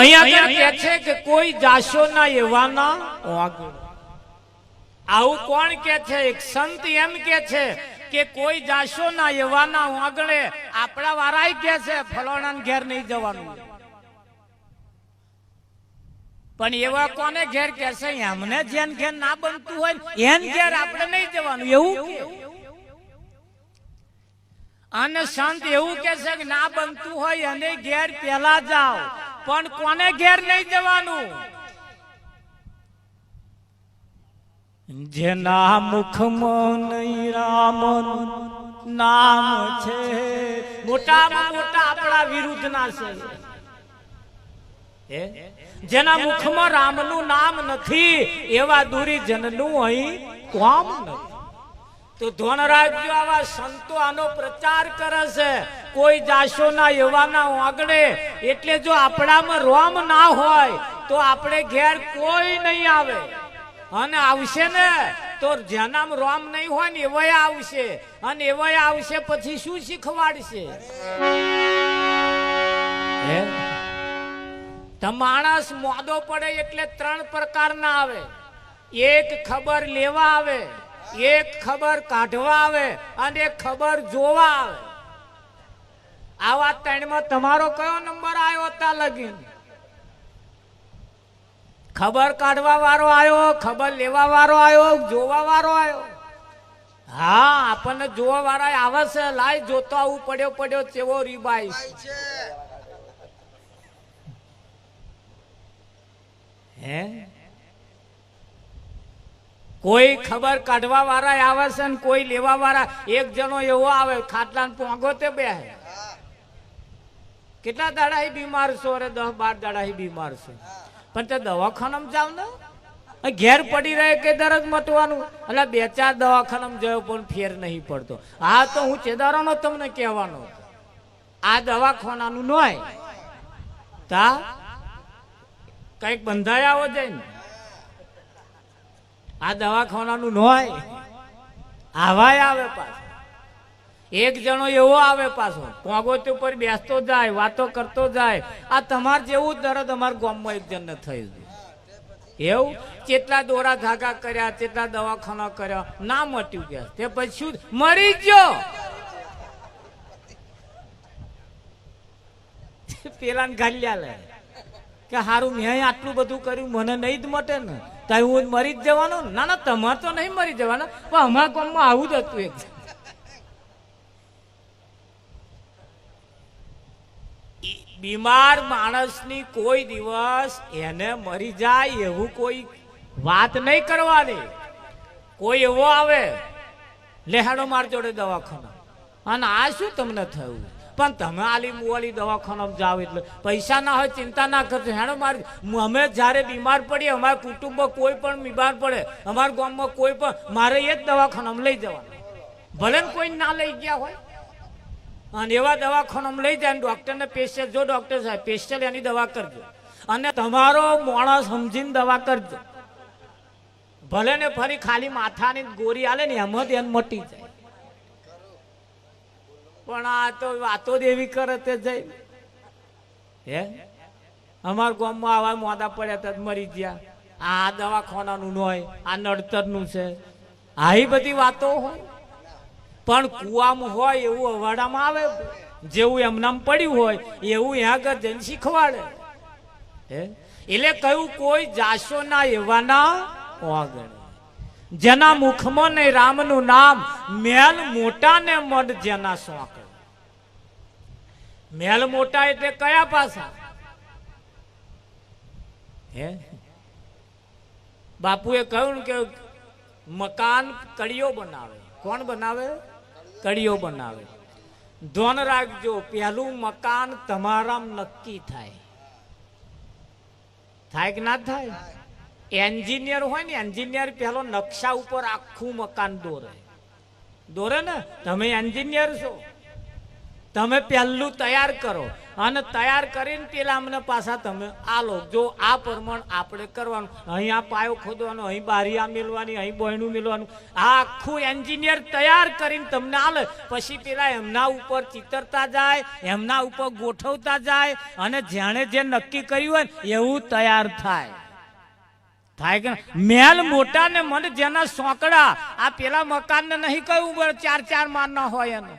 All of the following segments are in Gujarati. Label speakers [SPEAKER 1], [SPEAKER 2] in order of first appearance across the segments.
[SPEAKER 1] અહીંયા કે છે કે કોઈ જાશો ના એવાના વાગડ આવું કોણ કે છે? એક સંત એમ કે છે કે કોઈ જાશો ના એવાના વાગડે આપણા વારાય કે છે ફલોણા ઘેર નહીં જવાનું. પણ એવા કોને ઘેર કે છે? એમને જેન ઘેર ના બનતું હોય એન ઘેર આપણે નહીં જવાનું. એવું અને સંત એવું કે છે કે ના બનતું હોય અને ઘેર પેલા જાઓ. પણ કોને ઘેર નહીં જવાનું? જેના મુખમાં નહીં રામનું, નામ છે. મોટામાં મોટા આપણા વિરુદ્ધના છે. જેના મુખમાં રામનું નામ નથી, એવા દુરી જનનું અહીં કોમ નથી. તો ધોનરાજ્યો આવા સંતો આનો પ્રચાર કરે છે. કોઈ જાશોના એવાના વાગડે. એટલે જો આપણામાં રોમ ના હોય, તો આપણે ઘેર કોઈ નહીં આવે. અને આવશે ને, તો જેનામાં રોમ નહીં હોય ને, એવાય આવશે. અને એવાય આવશે પછી શું શીખવાડશે? માણસ મોદો પડે એટલે ત્રણ પ્રકારના આવે. એક ખબર લેવા આવે. એક ખબર કાઢવા આવે અને એક ખબર જોવા આવે. આવા ત્રણમાં તમારો કયો નંબર આવ્યો ત્યાં લગીન? ખબર કાઢવા વાળો આવ્યો, ખબર લેવા વાળો આવ્યો, જોવા વાળો આવ્યો? હા, આપણને જોવા વાળા આવે છે, લાય જોતો આવું પડ્યો પડ્યો ચેવો રીબાઈ હે? કોઈ ખબર કાઢવા વાળા આવે છે ને કોઈ લેવા વાળા એક જણો એવો આવે ખાટલા પોંગો તે બે કેટલા દાડા બીમાર છો? અરે દસ બાર દાડા બીમાર છો. પણ તે દવાખાનામાં જાવ ને? ઘેર પડી રહે કે દરજ મટવાનું એટલે બે ચાર દવાખાનામાં જયો પણ ફેર નહીં પડતો. હા તો હું ચેદારાનો તમને કહેવાનો આ દવાખાનાનું નોય. તા, કંઈક બંધાયા જાય ને આ દવાખાનાનું નોય. આવાય આવે પાછો. એક જણો એવો આવે પાછો. પોગોત ઉપર બેસતો જાય, વાતો કરતો જાય. આ તમાર જેવું દરદ અમારા ગામમાં એક જણને થઈ ગયું. એવું? કેટલા દોરા ધાગા કર્યા કેટલા દવાખાના કર્યા, ના મટ્યું ગયા. તે પછી શું? મરી ગયો. પેલા ગાલ્યા લે. કે સારું મેં આટલું બધું કર્યું, મને નહીં જ મટે ને. તો હું મરી જ જવાનો? ના ના, તમારે તો નહીં મરી જવાના. પણ અમારા ગામમાં આવું જ હતું એક. બીમાર માણસની કોઈ દિવસ એને મરી જાય એવું કોઈ વાત નહીં કરવાની. કોઈ એવો આવે લેહાડો માર જોડે દવાખાના. અને આ શું તમને થયું? પણ તમે આલી મુવાલી દવાખાનામાં જાઓ એટલે પૈસા ના હોય, ચિંતા ના કરજો. હેણો મારી અમે જ્યારે બીમાર પડીએ, અમારા કુટુંબમાં કોઈ પણ બીમાર પડે, અમારા ગામમાં કોઈ પણ, મારે એ જ દવાખાનામાં લઈ જવાનું. ભલે ને કોઈ ના લઈ ગયા હોય. અને એવા દવાખાનામાં લઈ જાય ડોક્ટરને પેશિયલ જો ડોક્ટર સાહેબ પેશિયલ એની દવા કરજો. અને તમારો માણસ સમજીને દવા કરજો. ભલે ને ફરી ખાલી માથાની ગોરી આલે ને એમ જ એને મટી જાય. પણ આ તો વાતો એવી કરે તે જઈ. હે? અમાર ગામમાં આવા મોદા પડ્યા તો મરી ગયા. આ દવાખાનાનું હોય, આ નડતરનું છે. આવી બધી વાતો હોય. પણ કુવામાં હોય એવું અવાડામાં આવે, જેવું એમનામ પડ્યું હોય, એવું ત્યાં આગળ જઈને શીખવાડે. હે? એટલે કહ્યું, કોઈ જાશો ના એવાના આગળ. જેના મુખમાં ને રામનું નામ, મેલ મોટા ને મઢ જેના શોખ. મેલ મોટા એટલે કયા પાસા? હે? બાપુએ કહ્યું કે મકાન કડીઓ બનાવે. કોણ બનાવે? કડીઓ બનાવે. ધોન રાખજો, પહેલું મકાન તમારા નક્કી થાય. થાય કે ના થાય? એન્જિનિયર હોય ને, એન્જિનિયર પહેલો નકશા ઉપર આખું મકાન દોરે. દોરે ને? તમે એન્જિનિયર છો. તમે પહેલું તૈયાર કરો. અને તૈયાર કરીને પેલા અમને પાછા તમે આલો. જો આ પ્રમાણ આપણે કરવાનું. અહીં આ પાયો ખોદવાનો, અહીં બારીયા મેળવાની અહીં બહેણું મેળવાનું આ આખું એન્જિનિયર તૈયાર કરીને તમને આલે. પછી પેલા એમના ઉપર ચિતરતા જાય, એમના ઉપર ગોઠવતા જાય. અને જેણે જે નક્કી કર્યું હોય એવું તૈયાર થાય. થાય કે મેલ મોટા ને મન જેના સોકડા, આ પેલા મકાન ને નહીં કહ્યું ચાર ચાર માર ના હોય એનો.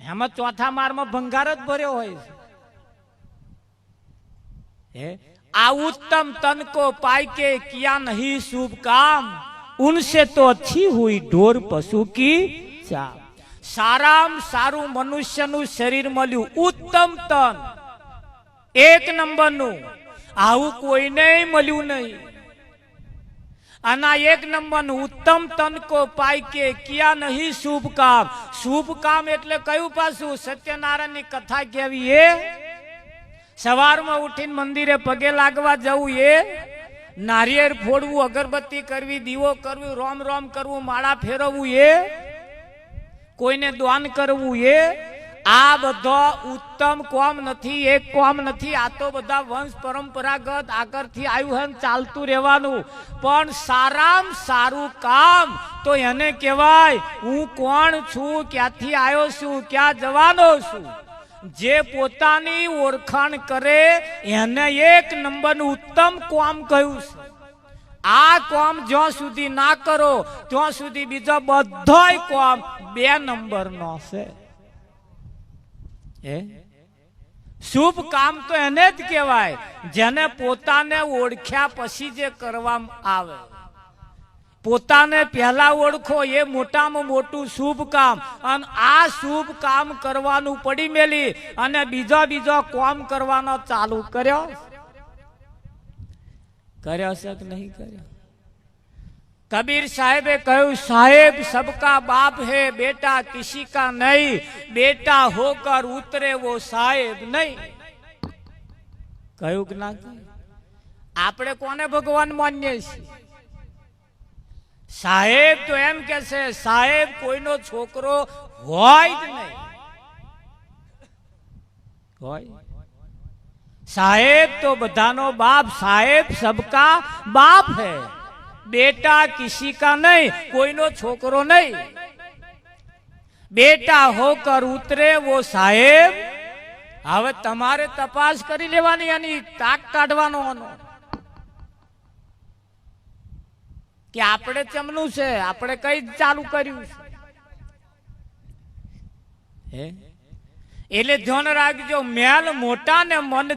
[SPEAKER 1] એમાં ચોથા મારમાં ભંગાર જ ભર્યો હોય છે. આ ઉત્તમ તન કો પાય કે ક્યાં નહીં શુભ કામ? ઉનસે તો અચ્છી હુઈ ઢોર પશુ કી ચા સારામ સારું મનુષ્યનું શરીર મળ્યું ઉત્તમ તન. એક નંબરનું. આવું કોઈને મળ્યું નહીં. અને આ એક નંબર ઉત્તમ તનકો કે કિયા નહીં શુભ કામ? શુભ કામ એટલે કયું પાછું સત્યનારાયણની કથા કેવી એ? સવારમાં ઉઠીને મંદિરે પગે લાગવા જવું એ? નારિયેળ ફોડવું, અગરબત્તી કરવી, દીવો કરવું, રોમ રોમ કરવું, માળા ફેરવવું એ? કોઈને દાન કરવું એ? આ બધો ઉત્તમ કોમ નથી એક કોમ નથી. આ તો બધા વંશ પરંપરાગત આગળથી આવ્યું હે ચાલતું રહેવાનું. પણ સારામાં સારું કામ તો એને કહેવાય, હું કોણ છું, ક્યાંથી આવ્યો છું, ક્યાં જવાનો છું? જે પોતાની ઓળખાણ કરે, એને એક નંબરનું ઉત્તમ કોમ કહ્યું છે? આ કોમ જ્યાં સુધી ના કરો, ત્યાં સુધી બીજો બધોય કોમ બે નંબર નો છે. શુભ કામ તો એને જ કહેવાય, જેને પોતાને ઓળખ્યા પછી જે કરવામાં આવે. પોતાને પહેલા ઓળખો, એ મોટામાં મોટું શુભ કામ. અને આ શુભ કામ કરવાનું પડી મેલી અને બીજો બીજો કોમ કરવાનો ચાલુ કર્યો. કર્યો છે કે નહીં કર્યો? કબીર સાહેબે કહ્યું, સાહેબ, સબકા બાપ હે, બેટા કિસી કા નહીં? બેટા હોકર ઉતરે વો સાહેબ નહીં. કહ્યું કે ના આપણે કોને ભગવાન માનીએ છીએ? સાહેબ તો એમ કે છે, સાહેબ, કોઈનો છોકરો હોય જ નહીં. હોય? સાહેબ તો બધાનો બાપ સાહેબ સબકા બાપ હે. બેટા કિસી કા નહીં, કોઈનો છોકરો નહીં. બેટા હોકર ઉતરે વો સાહેબ. હવે તમારે તપાસ કરી લેવાની એની તાક કાઢવાનો કે આપણે ચમનું છે, આપણે કઈ ચાલુ કર્યું છે. એટલે ધ્યાન રાખજો, મેલ મોટા ને મન